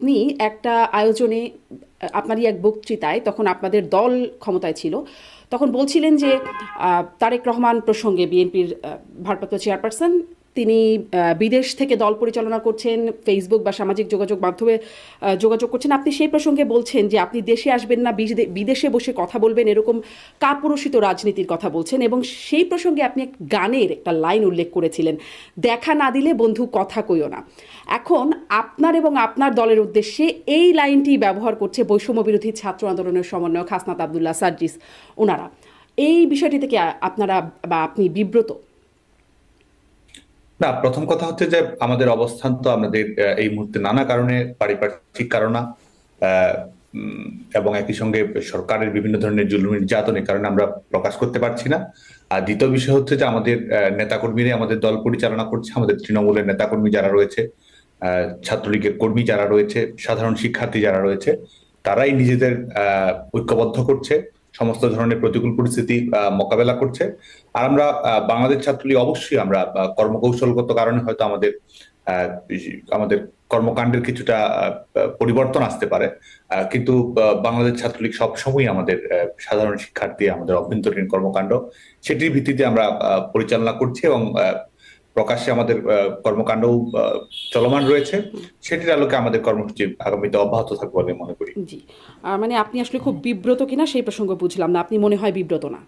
আপনি একটা আয়োজনে, আপনারই এক বক্তৃতায় তখন আপনাদের দল ক্ষমতায় ছিল, তখন বলছিলেন যে তারেক রহমান প্রসঙ্গে বিএনপির ভারপ্রাপ্ত চেয়ারপারসন তিনি বিদেশ থেকে দল পরিচালনা করছেন ফেসবুক বা সামাজিক যোগাযোগ মাধ্যমে যোগাযোগ করছেন। আপনি সেই প্রসঙ্গে বলছেন যে আপনি দেশে আসবেন না বিদে- বিদেশে বসে কথা বলবেন, এরকম কাপুরুষিত রাজনীতির কথা বলছেন এবং সেই প্রসঙ্গে আপনি এক গানের একটা লাইন উল্লেখ করেছিলেন, দেখা না দিলে বন্ধু কথা কইও না। এখন আপনার এবং আপনার দলের উদ্দেশ্যে এই লাইনটি ব্যবহার করছে বৈষম্য বিরোধী ছাত্র আন্দোলনের সমন্বয়ক হাসনাত আবদুল্লাহ সার্জিস ওনারা। এই বিষয়টি থেকে আপনারা বা আপনি বিব্রত। না প্রথম কথা হচ্ছে যে আমাদের অবস্থান তো আমাদের এই মুহূর্তে নানা কারণে পারিপার্শ্বিক কারণা এবং একই সঙ্গে সরকারের বিভিন্ন ধরনের জুলুম নির্যাতনের কারণে আমরা প্রকাশ করতে পারছি না। আর দ্বিতীয় বিষয় হচ্ছে যে আমাদের আহ, নেতাকর্মীরাই আমাদের দল পরিচালনা করছে আমাদের তৃণমূলের নেতাকর্মী যারা রয়েছে ছাত্রলীগের কর্মী যারা রয়েছে সাধারণ শিক্ষার্থী যারা রয়েছে তারাই নিজেদের ঐক্যবদ্ধ করছে। সমস্ত ধরনের প্রতিকূল পরিস্থিতি মোকাবেলা করছে। আর আমরা বাংলাদেশ ছাত্রলীগ অবশ্যই আমরা কর্মকৌশলগত কারণে হয়তো আমাদের আমাদের কর্মকাণ্ডের কিছুটা পরিবর্তন আসতে পারে। কিন্তু বাংলাদেশ ছাত্রলীগ সবসময় আমাদের সাধারণ শিক্ষার্থী, আমাদের অভ্যন্তরীণ কর্মকাণ্ড, সেটির ভিত্তিতে আমরা পরিচালনা করছি এবং প্রকাশ্যে আমাদের আহ, চলমান রয়েছে। সেটির আলোকে আমাদের কর্মসূচি আগামীতে অব্যাহত থাকবে বলে মনে করি। জি। মানে আপনি আসলে খুব বিব্রত কিনা সেই প্রসঙ্গ বুঝলাম না। আপনি মনে হয় বিব্রত না?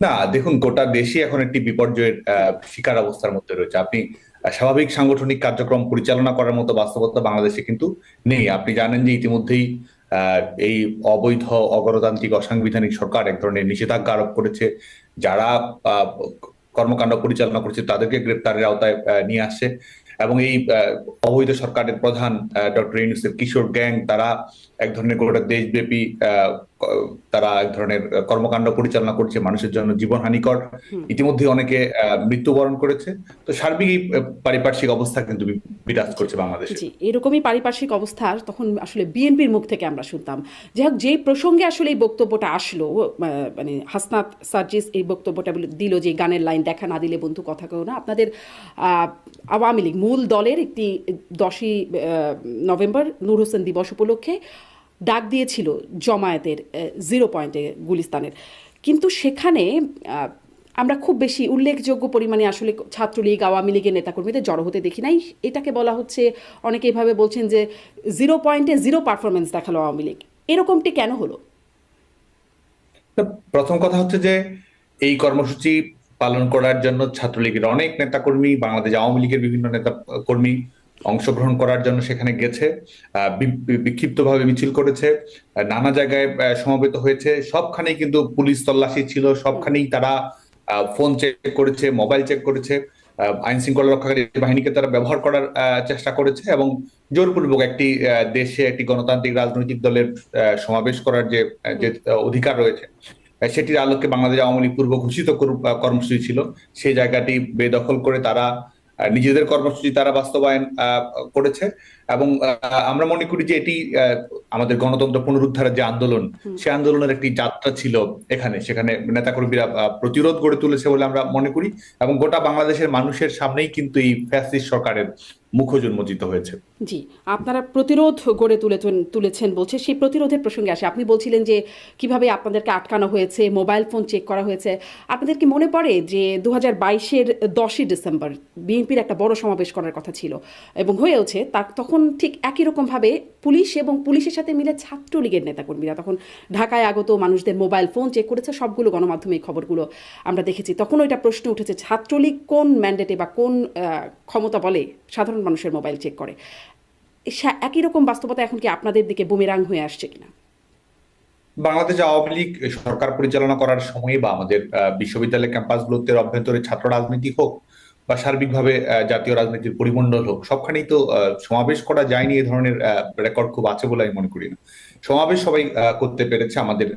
না দেখুন গোটা দেশই এখন একটি বিপর্যয়ের শিকার অবস্থার মধ্যে রয়েছে। আপনি স্বাভাবিক সাংগঠনিক কার্যক্রম পরিচালনা করার মতো বাস্তবতা বাংলাদেশে কিন্তু নেই। আপনি জানেন যে ইতিমধ্যেই আহ, এই অবৈধ অগণতান্ত্রিক অসাংবিধানিক সরকার এক ধরনের নিষেধাজ্ঞা আরোপ করেছে। যারা আহ, কর্মকাণ্ড পরিচালনা করছে, তাদেরকে গ্রেপ্তারের আওতায় নিয়ে আসছে। এবং এই অবৈধ সরকারের প্রধান ডক্টর ইউনুসের কিশোর গ্যাং, তারা এক ধরনের গোটা দেশব্যাপী তারা এক ধরনের কর্মকাণ্ড পরিচালনা করছে মানুষের জন্য জীবনহানিকর ইতিমধ্যে অনেকে মৃত্যুবরণ করেছে। তো সার্বিক পারিপার্শ্বিক অবস্থা কিন্তু বিরাজ করছে বাংলাদেশে। জি এরকমই পারিপার্শ্বিক অবস্থা তখন আসলে বিএনপির মুখ থেকে আমরা শুনতাম। যাই হোক যেই প্রসঙ্গে আসলে এই বক্তব্যটা আসলো মানে হাসনাত সার্জিস এই বক্তব্যটা দিল যে গানের লাইন দেখা না দিলে বন্ধু কথা কেউ না। আপনাদের আহ, আওয়ামী লীগ মূল দলের একটি দশই নভেম্বর নূর হোসেন দিবস উপলক্ষে ডাক দিয়েছিল জমায়েতের জিরো পয়েন্টে গুলিস্তানের। কিন্তু সেখানে আমরা খুব বেশি উল্লেখযোগ্য পরিমাণে আসলে ছাত্রলীগ, আওয়ামী লীগের নেতাকর্মীদের জড়ো হতে দেখি নাই। এটাকে বলা হচ্ছে, অনেকে এভাবে বলছেন যে জিরো পয়েন্টে জিরো পারফরমেন্স দেখাল আওয়ামী লীগ। এরকমটি কেন হলো? প্রথম কথা হচ্ছে যে, এই কর্মসূচি পালন করার জন্য ছাত্রলীগের অনেক নেতাকর্মী, বাংলাদেশ আওয়ামী লীগের বিভিন্ন নেতা কর্মী অংশগ্রহণ করার জন্য সেখানে গেছে বিক্ষিপ্তভাবে মিছিল করেছে নানা জায়গায় সমবেত হয়েছে, সবখানেই কিন্তু পুলিশ তল্লাশি ছিল, সবখানেই তারা ফোন চেক করেছে, মোবাইল চেক করেছে আইন শৃঙ্খলা রক্ষাকারী বাহিনীকে তারা ব্যবহার করার চেষ্টা করেছে এবং জোরপূর্বক একটি দেশে একটি গণতান্ত্রিক রাজনৈতিক দলের সমাবেশ করার যে অধিকার রয়েছে সেটির আলোকে বাংলাদেশ আওয়ামী লীগ পূর্ব ঘোষিত করু- কর্মসূচি ছিল, সেই জায়গাটি বেদখল করে তারা নিজেদের কর্মসূচি তারা বাস্তবায়ন করেছে। এবং আমরা মনে করি যে এটি আমাদের গণতন্ত্র পুনরুদ্ধারের যে আন্দোলন সে আন্দোলনের একটি যাত্রা ছিল এখানে সেখানে নেতাকর্মীরা প্রতিরোধ গড়ে তুলেছে বলে আমরা মনে করি এবং গোটা বাংলাদেশের মানুষের সামনেই কিন্তু এই ফ্যাসিস্ট সরকারের উন্মোচিত হয়েছে। জি আপনারা প্রতিরোধ গড়ে তুলেছেন তুলেছেন বলছে সেই প্রতিরোধের প্রসঙ্গে আসে। আপনি বলছিলেন যে কীভাবে আপনাদেরকে আটকানো হয়েছে মোবাইল ফোন চেক করা হয়েছে। আপনাদের কি মনে পড়ে যে দু হাজার বাইশের দশই ডিসেম্বর বিএনপির একটা বড় সমাবেশ করার কথা ছিল এবং হয়েওছে তার তখন ঠিক একই রকমভাবে পুলিশ এবং পুলিশের সাথে মিলে ছাত্রলীগের নেতাকর্মীরা তখন ঢাকায় আগত মানুষদের মোবাইল ফোন চেক করেছে, সবগুলো গণমাধ্যমে এই খবরগুলো আমরা দেখেছি। তখন ওইটা প্রশ্ন উঠেছে, ছাত্রলীগ কোন ম্যান্ডেটে বা কোন ক্ষমতা বলে সাধারণ মানুষের মোবাইল চেক করে? একই রকম বাস্তবতা এখন কি আপনাদের দিকে বুমেরাং হয়ে আসছে কিনা? বাংলাদেশ আওয়ামী লীগ সরকার পরিচালনা করার সময় বা আমাদের বিশ্ববিদ্যালয় ক্যাম্পাসগুলোতে অভ্যন্তরে ছাত্র রাজনীতি হোক বা সার্বিকভাবে জাতীয় রাজনীতির পরিমণ্ডল হোক, সবখানেই তো সমাবেশ করা যায়নি এ ধরনের রেকর্ড খুব আছে বলে আমি মনে করি না। সমাবেশ সবাই করতে পেরেছে আমাদের।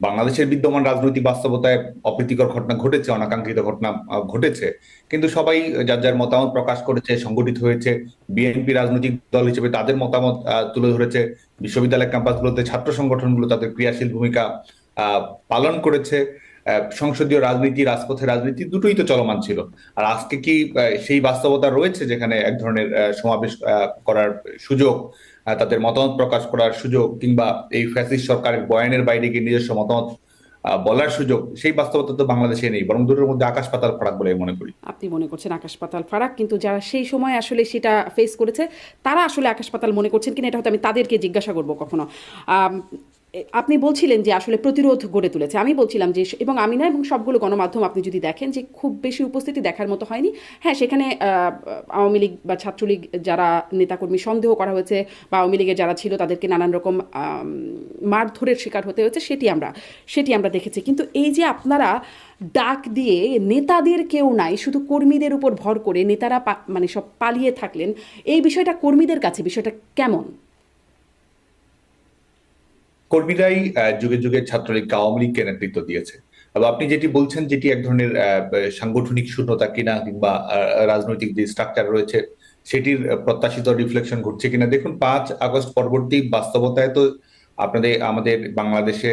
বাংলাদেশের বিদ্যমান রাজনৈতিক বাস্তবতায় অপ্রীতিকর ঘটনা ঘটেছে, অনাকাঙ্ক্ষিত ঘটনা ঘটেছে। কিন্তু সবাই যার যার মতামত প্রকাশ করেছে, সংগঠিত হয়েছে, বিএনপি রাজনৈতিক দল হিসেবে তাদের মতামত তুলে ধরেছে, বিশ্ববিদ্যালয় ক্যাম্পাসগুলোতে ছাত্র সংগঠনগুলো তাদের ক্রিয়াশীল ভূমিকা পালন করেছে। সংসদীয় রাজনীতি, রাজপথে রাজনীতি দুটোই তো চলমান ছিল। আর আজকে কি সেই বাস্তবতা রয়েছে যেখানে এক ধরনের সমাবেশ করার সুযোগ তাদের মতামত প্রকাশ করার সুযোগ কিংবা এই ফ্যাসিস্ট সরকারের বয়ানের বাইরে গিয়ে নিজস্ব মতামত বলার সুযোগ, সেই বাস্তবতা তো বাংলাদেশে নেই, বরং দুটোর মধ্যে আকাশ পাতাল ফারাক বলে মনে করি। আপনি মনে করছেন আকাশ পাতাল ফারাক, কিন্তু যারা সেই সময় আসলে সেটা ফেস করেছে, তারা আসলে আকাশ পাতাল মনে করছেন কিনা, এটা হয়তো আমি তাদেরকে জিজ্ঞাসা করব কখনো। আপনি বলছিলেন যে আসলে প্রতিরোধ গড়ে তুলেছে। আমি বলছিলাম যে এবং আমি না, এবং সবগুলো গণমাধ্যম আপনি যদি দেখেন যে খুব বেশি উপস্থিতি দেখার মতো হয়নি। হ্যাঁ সেখানে আওয়ামী লীগ বা ছাত্রলীগ যারা নেতাকর্মী সন্দেহ করা হয়েছে বা আওয়ামী লীগের যারা ছিল তাদেরকে নানান রকম মারধরের শিকার হতে হয়েছে, সেটি আমরা সেটি আমরা দেখেছি। কিন্তু এই যে আপনারা ডাক দিয়ে নেতাদের কেউ নাই, শুধু কর্মীদের উপর ভর করে নেতারা মানে সব পালিয়ে থাকলেন, এই বিষয়টা কর্মীদের কাছে, বিষয়টা কেমন? কর্মীরাই যুগে যুগে ছাত্রলীগকে আওয়ামী লীগকে নেতৃত্ব দিয়েছে। এবং আপনি যেটি বলছেন যেটি এক ধরনের সাংগঠনিক শূন্যতা কিনা কিংবা রাজনৈতিক যে স্ট্রাকচার রয়েছে, সেটির প্রত্যাশিত রিফ্লেকশন ঘটছে কিনা, দেখুন পাঁচ আগস্ট পরবর্তী বাস্তবতায় তো আপনাদের, আমাদের বাংলাদেশে,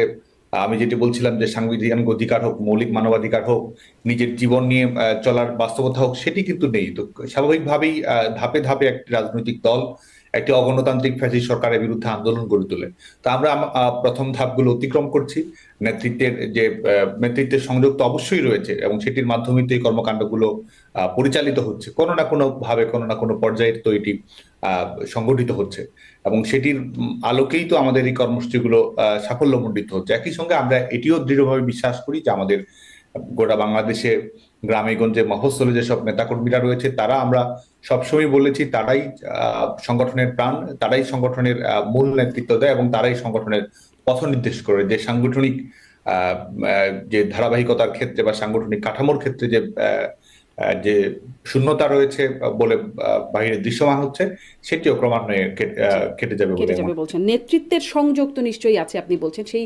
আমি যেটি বলছিলাম যে সাংবিধানিক অধিকার হোক, মৌলিক মানবাধিকার হোক, নিজের জীবন নিয়ে চলার বাস্তবতা হোক, সেটি কিন্তু নেই। তো স্বাভাবিকভাবেই ধাপে ধাপে একটি রাজনৈতিক দল একটি অগণতান্ত্রিক ফ্যাসিস্ট সরকারের বিরুদ্ধে আন্দোলন গড়ে তোলে। তো আমরা প্রথম ধাপগুলো অতিক্রম করছি। নেতৃত্বের, যে নেতৃত্বের সংযোগ তো অবশ্যই রয়েছে এবং সেটির মাধ্যমে তো এই কর্মকাণ্ডগুলো পরিচালিত হচ্ছে। কোনো না কোনো ভাবে কোনো না কোনো পর্যায়ে তো এটি সংগঠিত হচ্ছে। এবং সেটির আলোকেই তো আমাদের এই কর্মসূচিগুলো সাফল্যমণ্ডিত হচ্ছে। একই সঙ্গে আমরা এটিও দৃঢ়ভাবে বিশ্বাস করি যে আমাদের গোটা বাংলাদেশে গ্রামে গঞ্জে মফস্বলে যেসব নেতাকর্মীরা রয়েছে তারা আমরা সবসময় বলেছি তারাই সংগঠনের প্রাণ তারাই সংগঠনের মূল নেতৃত্ব দেয় এবং তারাই সংগঠনের পথ নির্দেশ করে। যে সাংগঠনিক যে ধারাবাহিকতার ক্ষেত্রে বা সাংগঠনিক কাঠামোর ক্ষেত্রে যে যে শূন্যতা রয়েছে বলে বাইরে দৃশ্যমান হচ্ছে সেটিও ক্রমান্বয়ে কেটে যাবে বলে বলছেন। নেতৃত্বের সংযোগ তো নিশ্চয়ই আছে আপনি বলছেন। সেই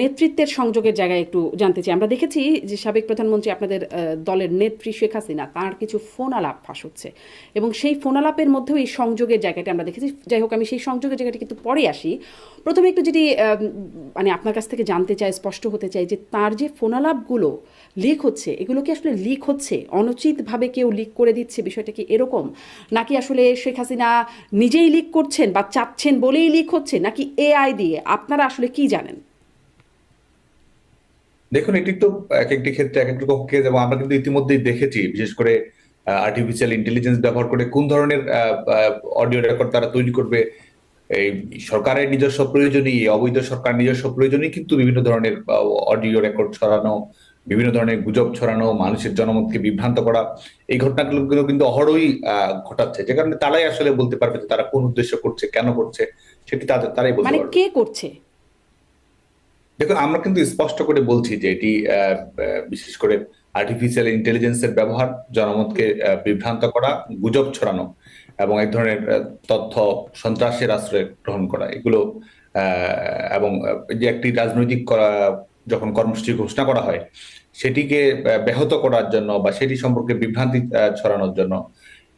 নেতৃত্বের সংযোগের জায়গায় একটু জানতে চাই। আমরা দেখেছি যে সাবেক প্রধানমন্ত্রী আপনাদের দলের নেত্রী শেখ হাসিনা তাঁর কিছু ফোন আলাপ ফাঁস হচ্ছে এবং সেই ফোন আলাপের মধ্যেও এই সংযোগের জায়গাটা আমরা দেখেছি। যাই হোক আমি সেই সংযোগের জায়গাটা কিন্তু পরে আসি। প্রথমে একটু আহ, মানে আপনার কাছ থেকে জানতে চাই স্পষ্ট হতে চাই যে তার যে ফোন আলাপগুলো লিক হচ্ছে এগুলো কি আসলে লিক হচ্ছে? অনুচিতভাবে কেউ লিক করে দিচ্ছে? বিষয়টা কি এরকম? নাকি আসলে শেখ হাসিনা নিজেই লিক করছেন বা চাচ্ছেন বলেই লিক হচ্ছে? নাকি এআই দিয়ে? আপনারা আসলে কি জানেন? দেখুন এটি তো এক একটি ক্ষেত্রে এক একটি কেস এবং আমরা কিন্তু ইতিমধ্যেই দেখেছি বিশেষ করে আর্টিফিশিয়াল ইন্টেলিজেন্স ব্যবহার করে কোন ধরনের অডিও রেকর্ড তারা তৈরি করবে। এই সরকারের নিজস্ব প্রয়োজনই অবৈধ সরকার নিজস্ব প্রয়োজনই কিন্তু বিভিন্ন ধরনের অডিও রেকর্ড ছড়ানো বিভিন্ন ধরনের গুজব ছড়ানো মানুষের জনমতকে বিভ্রান্ত করা এই ঘটনাগুলো কিন্তু অহরই আহ, ঘটাচ্ছে। যে কারণে তারাই আসলে বলতে পারবে যে তারা কোন উদ্দেশ্য করছে কেন করছে সেটি তাদের তারাই বলতে মানে কে করছে? দেখুন আমরা কিন্তু স্পষ্ট করে বলছি যে এটি বিশেষ করে আর্টিফিশিয়াল ইন্টেলিজেন্সের ব্যবহার জনমতকে বিভ্রান্ত করা গুজব ছড়ানো এবং এক ধরনের তথ্য সন্ত্রাসের আশ্রয় গ্রহণ করা। এগুলো এবং যে একটি রাজনৈতিক করা- যখন কর্মসূচি ঘোষণা করা হয় সেটিকে ব্যাহত করার জন্য বা সেটি সম্পর্কে বিভ্রান্তি ছড়ানোর জন্য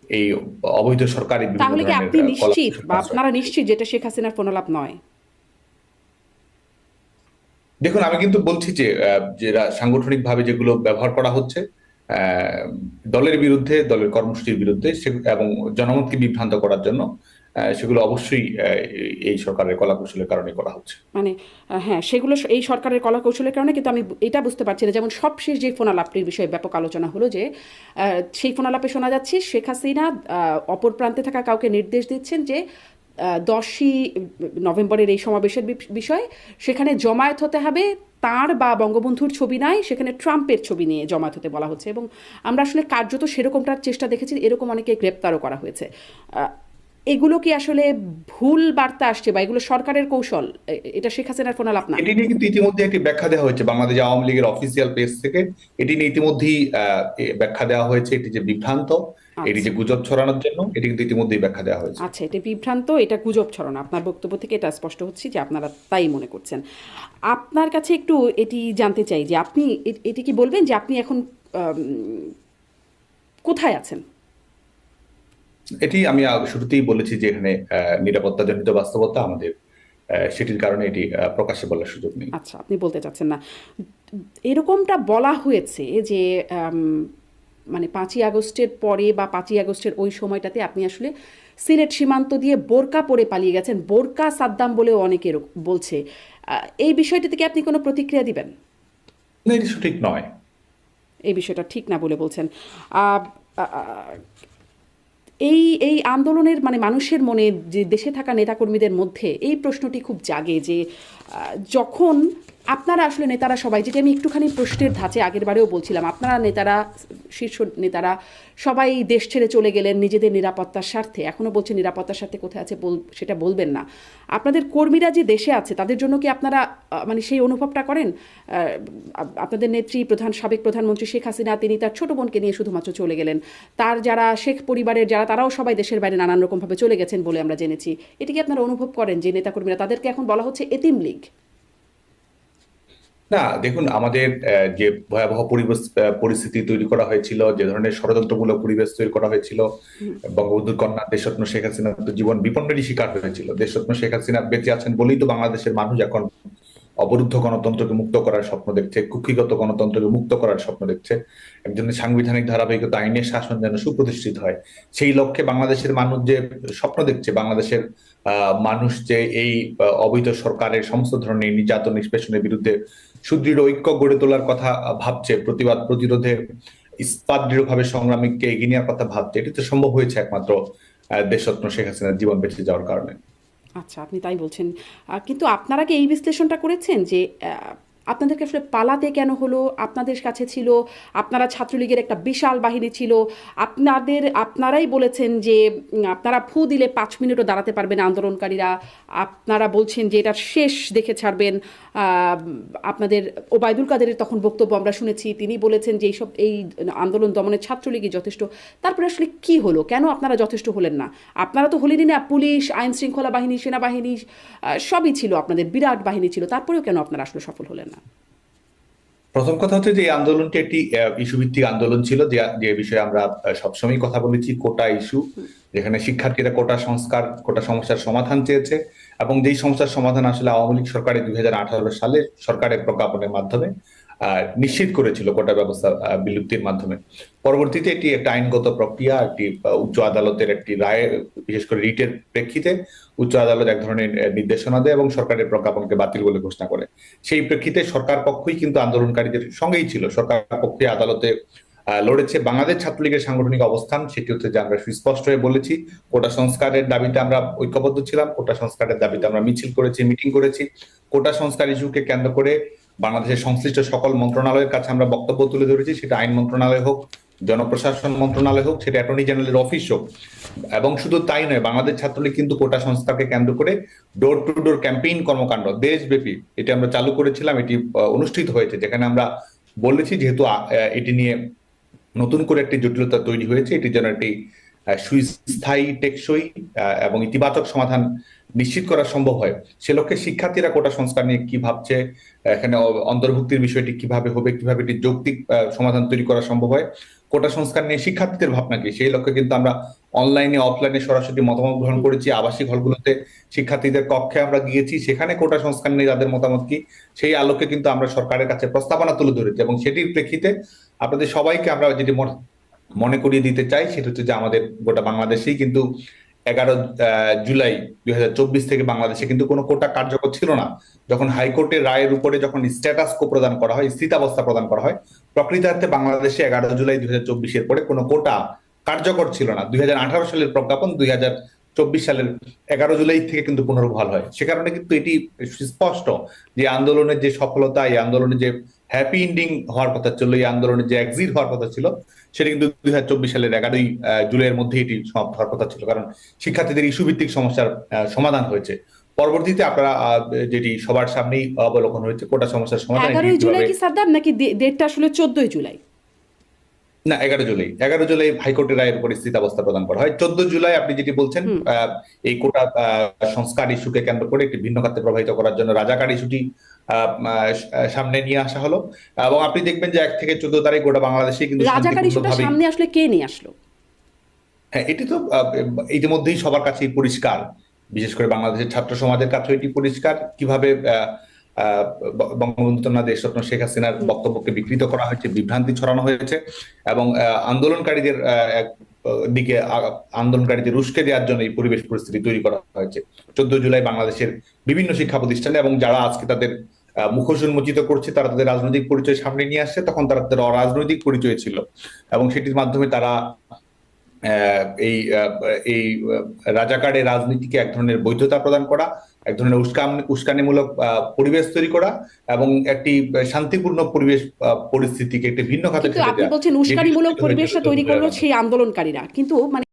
এই অবৈধ সরকারি তাহলে কি আপনি নিশ্চিত বা আপনারা নিশ্চিত যেটা শেখ হাসিনার ফোনালাপ নয়? দেখুন আমি কিন্তু বলছি যে আহ, যে সাংগঠনিক ভাবে যেগুলো ব্যবহার করা হচ্ছে দলের বিরুদ্ধে দলের কর্মসূচির বিরুদ্ধে এবং জনমতকে বিভ্রান্ত করার জন্য সেগুলো অবশ্যই এই- সরকারের কলাকৌশলের কারণে করা হচ্ছে। মানে হ্যাঁ সেগুলো এই সরকারের কলা কৌশলের কারণে কিন্তু আমি এটা বুঝতে পারছি না। যেমন সবশেষ যে ফোনালাপটির বিষয়ে ব্যাপক আলোচনা হলো যে সেই ফোনালাপে শোনা যাচ্ছে শেখ হাসিনা অপর প্রান্তে থাকা কাউকে নির্দেশ দিচ্ছেন যে দশই নভেম্বরের এই সমাবেশের বিষয়ে, সেখানে জমায়েত হতে হবে তার বা বঙ্গবন্ধুর ছবি নাই, সেখানে ট্রাম্পের ছবি নিয়ে জমায়েত হতে বলা হচ্ছে। এবং আমরা আসলে কার্যত সেরকমটার চেষ্টা দেখেছি, এরকম অনেকে গ্রেপ্তারও করা হয়েছে। এগুলো কি আসলে ভুল বার্তা আসছে বা এগুলো সরকারের কৌশল? এটা শেখ হাসিনার ফোনালাপ না এটি নিয়ে কিন্তু ইতিমধ্যে একটি ব্যাখ্যা দেওয়া হয়েছে, বাংলাদেশ আওয়ামী লীগের অফিসিয়াল পেজ থেকে। এটি নিয়ে ইতিমধ্যেই ব্যাখ্যা দেওয়া হয়েছে, এটি যে বিভ্রান্ত। এটি যে গুজব ছড়ানোর জন্য এটি কিন্তু ইতিমধ্যেই ব্যাখ্যা দেওয়া হয়েছে। আচ্ছা এটা বিভ্রান্ত এটা গুজব ছড়ানো। আপনার বক্তব্য থেকে এটা স্পষ্ট হচ্ছে যে আপনারা তাই মনে করছেন। আপনার কাছে একটু এটি জানতে চাই যে আপনি এটি কি বলবেন যে আপনি এখন কোথায় আছেন? এটি আমি শুরুতেই বলেছি যে এখানে নিরাপত্তাজনিত বাস্তবতা আমাদের সেটির কারণে এটি প্রকাশ্যে বলার সুযোগ নেই। আচ্ছা আপনি বলতে চাচ্ছেন না। এরকমটা বলা হয়েছে যে মানে পাঁচই আগস্টের পরে বা পাঁচই আগস্টের ওই সময়টাতে আপনি আসলে সিলেট সীমান্ত দিয়ে বোরকা পরে পালিয়ে গেছেন। বোরকা সাদ্দাম বলেও অনেকে বলছে। এই বিষয়টি থেকে আপনি কোনো প্রতিক্রিয়া দিবেন? না এটি সঠিক নয়। এই বিষয়টা ঠিক না বলে বলছেন। এই এই আন্দোলনের মানে মানুষের মনে যে দেশে থাকা নেতাকর্মীদের মধ্যে এই প্রশ্নটি খুব জাগে যে যখন আপনারা আসলে নেতারা সবাই, যেটা আমি একটুখানি প্রশ্নের ধাঁচে আগের বারেও বলছিলাম, আপনারা নেতারা, শীর্ষ নেতারা সবাই দেশ ছেড়ে চলে গেলেন নিজেদের নিরাপত্তার স্বার্থে। এখনও বলছে নিরাপত্তার স্বার্থে কোথায় আছে বল, সেটা বলবেন না। আপনাদের কর্মীরা যে দেশে আছে, তাদের জন্য কি আপনারা মানে সেই অনুভবটা করেন? আপনাদের নেত্রী, প্রধান, সাবেক প্রধানমন্ত্রী শেখ হাসিনা, তিনি তার ছোট বোনকে নিয়ে শুধুমাত্র চলে গেলেন। তার যারা, শেখ পরিবারের যারা, তারাও সবাই দেশের বাইরে নানান রকমভাবে চলে গেছেন বলে আমরা জেনেছি। এটি কি আপনারা অনুভব করেন যে নেতাকর্মীরা, তাদেরকে এখন বলা হচ্ছে এতিম লীগ না দেখুন আমাদের যে ভয়াবহ পরিস্থিতি তৈরি করা হয়েছিল যে ধরনের ষড়যন্ত্রমূলক পরিবেশ তৈরি করা হয়েছিল বঙ্গবন্ধুর কন্যা দেশরত্ন শেখ হাসিনা তো জীবন বিপন্নেরই শিকার হয়েছিল। দেশরত্ন শেখ হাসিনা বেঁচে আছেন বলেই তো বাংলাদেশের মানুষ এখন অবরুদ্ধ গণতন্ত্রকে মুক্ত করার স্বপ্ন দেখছে কুক্ষিগত গণতন্ত্রকে মুক্ত করার স্বপ্ন দেখছে। একজনের সাংবিধানিক ধারাবাহিকতা আইনের শাসন যেন সুপ্রতিষ্ঠিত হয় সেই লক্ষ্যে বাংলাদেশের মানুষ যে স্বপ্ন দেখছে বাংলাদেশের আহ, মানুষ যে এই অবৈধ সরকারের সমস্ত ধরনের নির্যাতন নিষ্পেষণের বিরুদ্ধে সুদৃঢ় ঐক্য গড়ে তোলার কথা ভাবছে, প্রতিবাদ প্রতিরোধে ইস্পাত দৃঢ়ভাবে সংগ্রামীকে এগিয়ে নেওয়ার কথা ভাবছে। এটি তো সম্ভব হয়েছে একমাত্র দেশরত্ন শেখ হাসিনার জীবন বেঁচে যাওয়ার কারণে। আচ্ছা আপনি তাই বলছেন। কিন্তু আপনারা কি এই বিশ্লেষণটা করেছেন যে আপনাদেরকে আসলে পালাতে কেন হলো? আপনাদের কাছে ছিল, আপনারা ছাত্রলীগের একটা বিশাল বাহিনী ছিল, আপনাদের, আপনারাই বলেছেন যে আপনারা ফু দিলে পাঁচ মিনিটও দাঁড়াতে পারবেন আন্দোলনকারীরা। আপনারা বলছেন যে এটা শেষ দেখে ছাড়বেন। আপনাদের ওবায়দুল কাদেরের তখন বক্তব্য আমরা শুনেছি, তিনি বলেছেন যে, এইসব, এই আন্দোলন দমনের ছাত্রলীগই যথেষ্ট। তারপরে আসলে কি হলো? কেন আপনারা যথেষ্ট হলেন না? আপনারা তো হলেনই না, পুলিশ আইন শৃঙ্খলা বাহিনী, সেনাবাহিনী সবই ছিল আপনাদের, বিরাট বাহিনী ছিল। তারপরেও কেন আপনারা আসলে সফল হলেন? না। প্রথম কথা হচ্ছে যে আন্দোলনটি একটি ইস্যু ভিত্তিক আন্দোলন ছিল, যে যে বিষয়ে আমরা সবসময় কথা বলেছি, কোটা ইস্যু, যেখানে শিক্ষার্থীরা কোটা সংস্কার, কোটা সমস্যার সমাধান চেয়েছে এবং যেই সমস্যার সমাধান আসলে আওয়ামী লীগ সরকারের দুই হাজার আঠারো সালে সরকারের প্রজ্ঞাপনের মাধ্যমে নিশ্চিত করেছিল কোটা ব্যবস্থা বিলুপ্তির মাধ্যমে। পরবর্তীতে এটি একটা আইনগত প্রক্রিয়া, একটি উচ্চ আদালতের একটি রায়, বিশেষ করে রিটের প্রেক্ষিতে উচ্চ আদালত এক ধরনের নির্দেশনা দেয় এবং সরকারের প্রজ্ঞাপনকে বাতিল বলে ঘোষণা করে। সেই প্রেক্ষিতে সরকার পক্ষই কিন্তু আন্দোলনকারীদের সঙ্গেই ছিল। সরকার পক্ষে আদালতে লড়েছে বাংলাদেশ ছাত্রলীগের সাংগঠনিক অবস্থান, সেটি হচ্ছে যে আমরা সুস্পষ্ট হয়ে বলেছি, কোটা সংস্কারের দাবিতে আমরা ঐক্যবদ্ধ ছিলাম, কোটা সংস্কারের দাবিতে আমরা মিছিল করেছি, মিটিং করেছি। কোটা সংস্কার ইস্যুকে কেন্দ্র করে বাংলাদেশের সংশ্লিষ্ট সকল মন্ত্রণালয়ের কাছে আমরা বক্তব্য তুলে ধরেছি, সেটা আইন মন্ত্রণালয় হোক, জনপ্রশাসন মন্ত্রণালয় হোক, সেটা অ্যাটর্নি জেনারেলের অফিস হোক। এবং শুধু তাই নয়, বাংলাদেশ ছাত্রলীগ কিন্তু কোটা সংস্থাকে কেন্দ্র করে ডোর টু ডোর ক্যাম্পেইন কর্মকাণ্ড, দেশব্যাপী এটি আমরা চালু করেছিলাম, এটি অনুষ্ঠিত হয়েছে, যেখানে আমরা বলেছি যেহেতু এটি নিয়ে নতুন করে একটি জটিলতা তৈরি হয়েছে, এটি যেন একটি সুস্থায়ী, টেকসই এবং ইতিবাচক সমাধান নিশ্চিত করা সম্ভব হয়। সে লক্ষ্যে শিক্ষার্থীরা কোটা সংস্কার নিয়ে কি ভাবছে, এখানে অন্তর্ভুক্তির বিষয়টি কীভাবে হবে, কীভাবে এটি যৌক্তিক সমাধান তৈরি করা সম্ভব হয়, কোটা সংস্কার নিয়ে শিক্ষার্থীদের ভাবনা কি? সেই লক্ষ্যে কিন্তু আমরা অনলাইনে, অফলাইনে সরাসরি মতামত গ্রহণ করেছি, আবাসিক হলগুলোতে শিক্ষার্থীদের কক্ষে আমরা গিয়েছি, সেখানে কোটা সংস্কার নিয়ে তাদের মতামত কি, সেই আলোকে কিন্তু আমরা সরকারের কাছে প্রস্তাবনা তুলে ধরেছি এবং সেটির প্রেক্ষিতে আপনাদের সবাইকে আমরা যেটি মনে করিয়ে দিতে চাই, সেটা হচ্ছে যে আমাদের গোটা বাংলাদেশেই কিন্তু এগারো জুলাই দুই থেকে বাংলাদেশে কিন্তু কোনো কোটা কার্যকর ছিল না। যখন হাইকোর্টের রায়ের উপরে যখন স্ট্যাটাস কো প্রদান করা হয়, স্থিতাবস্থা প্রদান করা হয়, প্রকৃতার্থে বাংলাদেশে এগারো জুলাই দুই হাজার পরে কোনো কোটা কার্যকর ছিল না। দুই হাজার আঠারো সালের প্রজ্ঞাপন দুই চব্বিশ সালের এগারো জুলাই থেকে কিন্তু পুনর্বহাল হয়। সে কারণে কিন্তু এটি স্পষ্ট যে আন্দোলনের যে সফলতা, এই আন্দোলনের যে হ্যাপি এন্ডিং হওয়ার কথা ছিল এই আন্দোলনের যে এক্সিট হওয়ার কথা ছিল সেটা কিন্তু দুই হাজার চব্বিশ সালের এগারোই জুলাইয়ের মধ্যে এটি সমাপ্ত হওয়ার কথা ছিল। কারণ শিক্ষার্থীদের ইস্যু ভিত্তিক সমস্যার সমাধান হয়েছে। পরবর্তীতে আপনারা যেটি সবার সামনেই অবলোকন হয়েছে কোটা সমস্যার সমাধান এগারোই জুলাই কি সাদ্দাম নাকি ডেটটা আসলে চোদ্দই জুলাই? না এগারো জুলাই। এগারো জুলাই হাইকোর্টের রায়ের উপর স্থিতাবস্থা প্রদান করা হয়। চোদ্দ জুলাই আপনি যেটি বলছেন আহ, এই কোটা সংস্কার ইস্যুকে কেন্দ্র করে একটি ভিন্ন খাতে প্রবাহিত করার জন্য রাজাকার ইস্যুটি সামনে নিয়ে আসা হলো। এবং আপনি দেখবেন যে এক থেকে চোদ্দ তারিখ গোটা বাংলাদেশে কিন্তু রাজাকার ইস্যুটা সামনে আসলে কে নিয়ে আসলো? হ্যাঁ এটি তো ইতিমধ্যেই সবার কাছেই পরিষ্কার। বিশেষ করে বাংলাদেশের ছাত্র সমাজের কাছে এটি পরিষ্কার। কীভাবে বঙ্গবন্ধু কন্যা দেশরত্ন শেখ হাসিনার বক্তব্যকে বিকৃত করা হয়েছে বিভ্রান্তি ছড়ানো হয়েছে এবং আন্দোলনকারীদের দিকে আন্দোলনকারীদের উস্কে দেওয়ার জন্য এই পরিবেশ পরিস্থিতি তৈরি করা হয়েছে। চোদ্দ জুলাই বাংলাদেশের বিভিন্ন শিক্ষা প্রতিষ্ঠানে এবং যারা আজকে তাদের মুখোশ উন্মোচিত করছে তারা তাদের রাজনৈতিক পরিচয় সামনে নিয়ে আসছে তখন তারা তাদের অরাজনৈতিক পরিচয় ছিল। এবং সেটির মাধ্যমে তারা এই এই রাজাকারের রাজনীতিকে এক ধরনের বৈধতা প্রদান করা এক ধরনের উস্কান উস্কানিমূলক আহ, পরিবেশ তৈরি করা এবং একটি শান্তিপূর্ণ পরিবেশ আহ, পরিস্থিতিকে একটি ভিন্ন খাতে আপনি বলছেন উস্কানিমূলক পরিবেশটা তৈরি করল সেই আন্দোলনকারীরা। কিন্তু মানে